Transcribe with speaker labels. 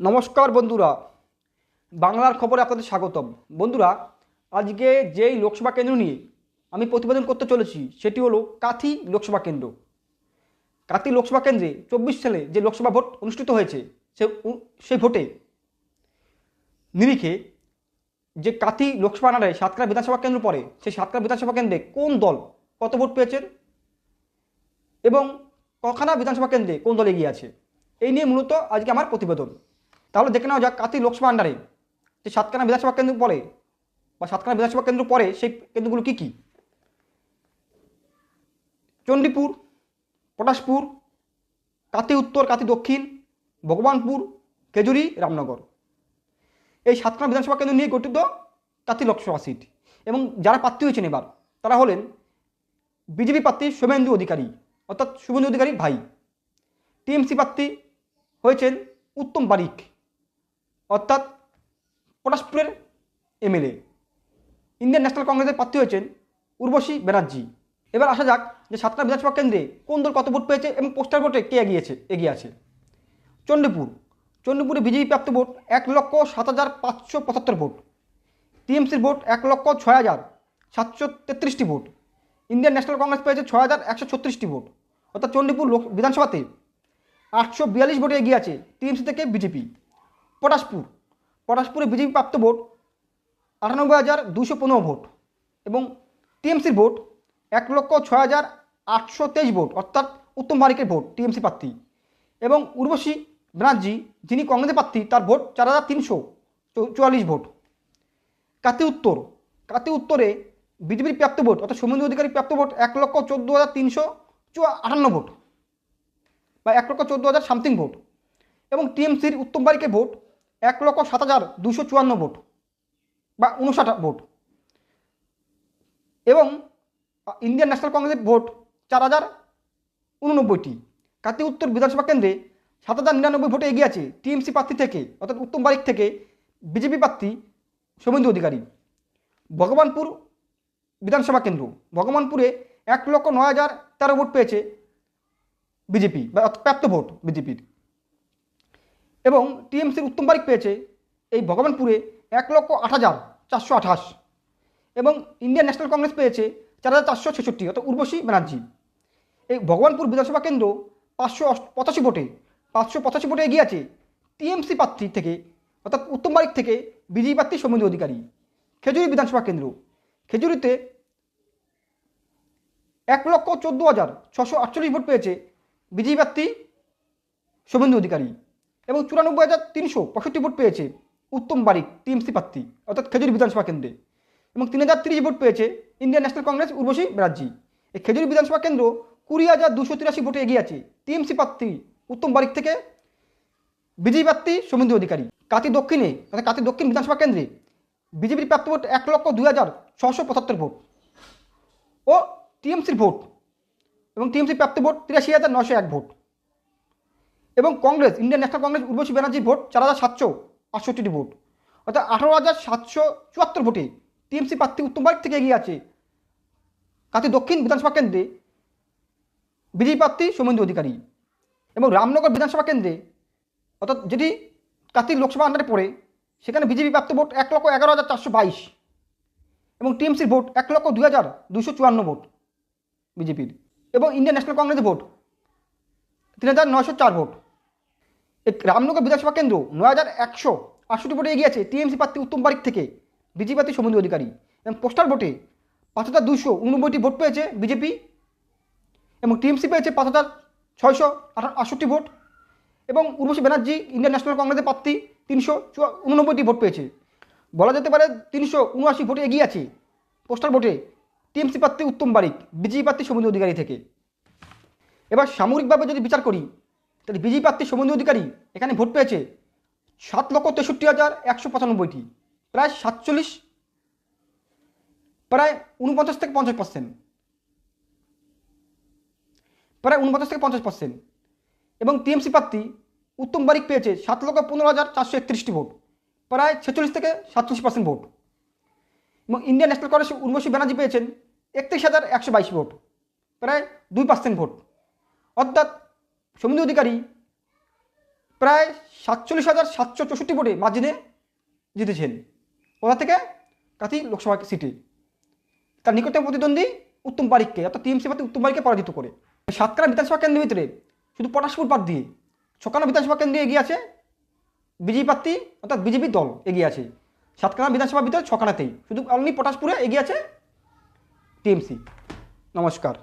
Speaker 1: নমস্কার বন্ধুরা। বাংলার খবরে আপনাদের স্বাগতম। বন্ধুরা, আজকে যেই লোকসভা কেন্দ্র নিয়ে আমি প্রতিবেদন করতে চলেছি, সেটি হলো কাথি লোকসভা কেন্দ্র। কাথি লোকসভা কেন্দ্রে চব্বিশ সালে যে লোকসভা ভোট অনুষ্ঠিত হয়েছে, সে সেই ভোটে নিরিখে যে কাথি লোকসভা আনারে সাতক্ষীরা বিধানসভা কেন্দ্র পড়ে, সেই সাতক্ষীরা বিধানসভা কেন্দ্রে কোন দল কত ভোট পেয়েছেন এবং কখানা বিধানসভা কেন্দ্রে কোন দল এগিয়ে আছে? এই নিয়ে মূলত আজকে আমার প্রতিবেদন। তাহলে দেখে নেওয়া যাক কাতি লোকসভা আন্ডারে যে সাতখানা বিধানসভা কেন্দ্র পড়ে বা সাতখানা বিধানসভা কেন্দ্র পড়ে, সেই কেন্দ্রগুলো কী কী? চণ্ডীপুর, পটাশপুর কাতি উত্তর কাতি দক্ষিণ, ভগবানপুর, খেজুরি, রামনগর। এই সাতখানা বিধানসভা কেন্দ্র নিয়ে গঠিত কাতি লোকসভা সিট। এবং যারা প্রার্থী হয়েছেন এবার, তারা হলেন বিজেপি প্রার্থী শুভেন্দু অধিকারী, অর্থাৎ শুভেন্দু অধিকারীর ভাই। টিএমসি প্রার্থী হয়েছেন উত্তম বারিক। অর্থাৎ পটাশপুরের এমএলএ, ইন্ডিয়ান ন্যাশনাল কংগ্রেসের প্রার্থী হয়েছেন উর্বশী ব্যানার্জি। এবার আসা যাক যে সাতটা বিধানসভা কেন্দ্রে কোন দল কত ভোট পেয়েছে এবং পোস্টার ভোটে কে এগিয়েছে, এগিয়ে আছে। চণ্ডীপুর চণ্ডীপুরে বিজেপি প্রাপ্ত ভোট এক লক্ষ সাত হাজার পাঁচশো পঁচাত্তর ভোট। টিএমসির ভোট এক লক্ষ ছয় হাজার সাতশো তেত্রিশটি ভোট। ইন্ডিয়ান ন্যাশনাল কংগ্রেস পেয়েছে ছয় হাজার একশো ছত্রিশটি ভোট। অর্থাৎ চণ্ডীপুর লোক বিধানসভাতে আটশো বিয়াল্লিশ ভোটে এগিয়ে আছে টিএমসি থেকে বিজেপি। পটাশপুর, পটাশপুরে বিজেপি প্রাপ্ত ভোট আটানব্বই হাজার দুশো পনেরো ভোট এবং টিএমসির ভোট এক লক্ষ ছয় হাজার আটশো তেইশ ভোট, অর্থাৎ উত্তম বারিকের ভোট, টিএমসি প্রার্থী। এবং উর্বশী ব্যানার্জি, যিনি কংগ্রেসের প্রার্থী, তার ভোট চার হাজার তিনশো চুয়াল্লিশ ভোট। কাতি উত্তর, কাতি উত্তরে বিজেপির প্রাপ্ত ভোট, অর্থাৎ শুভেন্দু অধিকারী প্রাপ্ত ভোট এক লক্ষ চোদ্দ হাজার তিনশো আটান্ন ভোট বা এক লক্ষ চোদ্দ হাজার সামথিং ভোট এবং টিএমসির উত্তম বারিকের ভোট এক লক্ষ সাত হাজার দুশো চুয়ান্ন ভোট বা উনষাট ভোট। এবং ইন্ডিয়ান ন্যাশনাল কংগ্রেসের ভোট চার হাজার উননব্বইটি। কাতি উত্তর বিধানসভা কেন্দ্রে সাত হাজার নিরানব্বই ভোটে এগিয়ে আছে টিএমসি প্রার্থী থেকে, অর্থাৎ উত্তম বারিক থেকে বিজেপি প্রার্থী শুভেন্দু অধিকারী। ভগবানপুর বিধানসভা কেন্দ্র, ভগবানপুরে এক লক্ষ নয় হাজার তেরো ভোট পেয়েছে বিজেপি, বা প্রাপ্ত ভোট বিজেপির। এবং টিএমসির উত্তম বারিক পেয়েছে এই ভগবানপুরে এক লক্ষ আট হাজার চারশো আঠাশ এবং ইন্ডিয়ান ন্যাশনাল কংগ্রেস পেয়েছে চার হাজার চারশো ছেষট্টি, অর্থাৎ উর্বশী ব্যানার্জি। এই ভগবানপুর বিধানসভা কেন্দ্র পাঁচশো পঁচাশি ভোটে, পাঁচশো পঁচাশি ভোটে এগিয়ে আছে টিএমসি প্রার্থী থেকে, অর্থাৎ উত্তম বারিক থেকে বিজেপি প্রার্থী সৌমেন্দু অধিকারী। খেজুরি বিধানসভা কেন্দ্র। খেজুরিতে এক লক্ষ চোদ্দ হাজার ছশো আটচল্লিশ ভোট পেয়েছে বিজেপি প্রার্থী শুভেন্দু অধিকারী। এবং চুরানব্বই হাজার তিনশো পঁয়ষট্টি ভোট পেয়েছে উত্তম বারিক, টিএমসি প্রার্থী, অর্থাৎ খেজুরি বিধানসভা কেন্দ্রে। এবং তিন হাজার তিরিশ ভোট পেয়েছে Indian National Congress Urvashi Banerjee. এই খেজুরি বিধানসভা কেন্দ্র কুড়ি হাজার দুশো তিরাশি ভোটে এগিয়ে আছে টিএমসি প্রার্থী উত্তম বারিক থেকে বিজেপি প্রার্থী শুভেন্দু অধিকারী। কাতি দক্ষিণে, অর্থাৎ কাতি দক্ষিণ বিধানসভা কেন্দ্রে বিজেপির প্রাপ্ত ভোট এক লক্ষ দুই হাজার ছশো পঁচাত্তর ভোট ও টিএমসির ভোট এবং টিএমসি প্রাপ্ত ভোট তিরাশি হাজার নশো এক ভোট। এবং Congress Indian National Congress Urvashi ব্যানার্জির ভোট চার হাজার সাতশো আটষট্টিটি ভোট। অর্থাৎ আঠারো হাজার সাতশো চুয়াত্তর ভোটে টিএমসি প্রার্থী উত্তম বারিক থেকে এগিয়ে আছে। কাতি দক্ষিণ বিধানসভা কেন্দ্রে বিজেপি প্রার্থী সৌমেন্দু অধিকারী এবং রামনগর বিধানসভা কেন্দ্রে, অর্থাৎ যেটি কাতির লোকসভা আন্ডারে পড়ে, সেখানে বিজেপি প্রাপ্ত ভোট এক লক্ষ এগারো হাজার চারশো বাইশ এবং টিএমসির ভোট এক লক্ষ দুই হাজার দুশো চুয়ান্ন ভোট বিজেপির। এবং ইন্ডিয়ান ন্যাশনাল কংগ্রেসের ভোট তিন হাজার নয়শো চার ভোট। রামনগর বিধানসভা কেন্দ্র নয় হাজার একশো আটষট্টি ভোটে এগিয়ে আছে টিএমসি প্রার্থী উত্তম বারিক থেকে। বিজেপি প্রার্থী সৌমেন্দু অধিকারী। এবং পোস্টার ভোটে পাঁচ হাজার দুশো উননব্বইটি ভোট পেয়েছে বিজেপি এবং টিএমসি পেয়েছে পাঁচ হাজার ছয়শো আটষট্টি ভোট এবং উর্বশী ব্যানার্জি, ইন্ডিয়ান ন্যাশনাল কংগ্রেসের প্রার্থী তিনশো উননব্বইটি ভোট পেয়েছে। বলা যেতে পারে তিনশো উনআশি ভোটে এগিয়ে আছে পোস্টার ভোটে টিএমসি প্রার্থী উত্তম বারিক বিজেপি প্রার্থী শুভেন্দু অধিকারী থেকে। এবার সামরিকভাবে যদি বিচার করি তাহলে বিজেপি প্রার্থী শুভেন্দু অধিকারী এখানে ভোট পেয়েছে সাত লক্ষ তেষট্টি হাজার একশো পঁচানব্বইটি, প্রায় সাতচল্লিশ, প্রায় উনপঞ্চাশ থেকে পঞ্চাশ পার্সেন্ট প্রায় উনপঞ্চাশ থেকে পঞ্চাশ পার্সেন্ট এবং টিএমসি প্রার্থী উত্তম বারিক পেয়েছে সাত লক্ষ পনেরো হাজার চারশো একত্রিশটি ভোট, প্রায় ছেচল্লিশ থেকে সাতচল্লিশ পার্সেন্ট ভোট এবং Indian National Congress Urvashi Banerjee পেয়েছেন একত্রিশ হাজার একশো বাইশ ভোট, প্রায় দুই পার্সেন্ট ভোট। অর্থাৎ শুভেন্দু অধিকারী প্রায় সাতচল্লিশ হাজার সাতশো চৌষট্টি ভোটে মার্জিনে জিতেছেন। ওটা থেকে কাথি লোকসভা সিটে। তার নিকটতম প্রতিদ্বন্দ্বী উত্তম বারিককে অর্থাৎ টিএমসি প্রার্থী উত্তম বারিককে পরাজিত করে। সাতখানা বিধানসভা কেন্দ্রের ভিতরে শুধু পটাশপুর বাদ দিয়ে ছকানা বিধানসভা কেন্দ্রে এগিয়ে আছে বিজেপি প্রার্থী, অর্থাৎ বিজেপি দল এগিয়ে আছে। সাতখানা বিধানসভার ভিতরে ছখানাতেই শুধু অনলি পটাশপুরে এগিয়ে আছে টিএমসি। নমস্কার।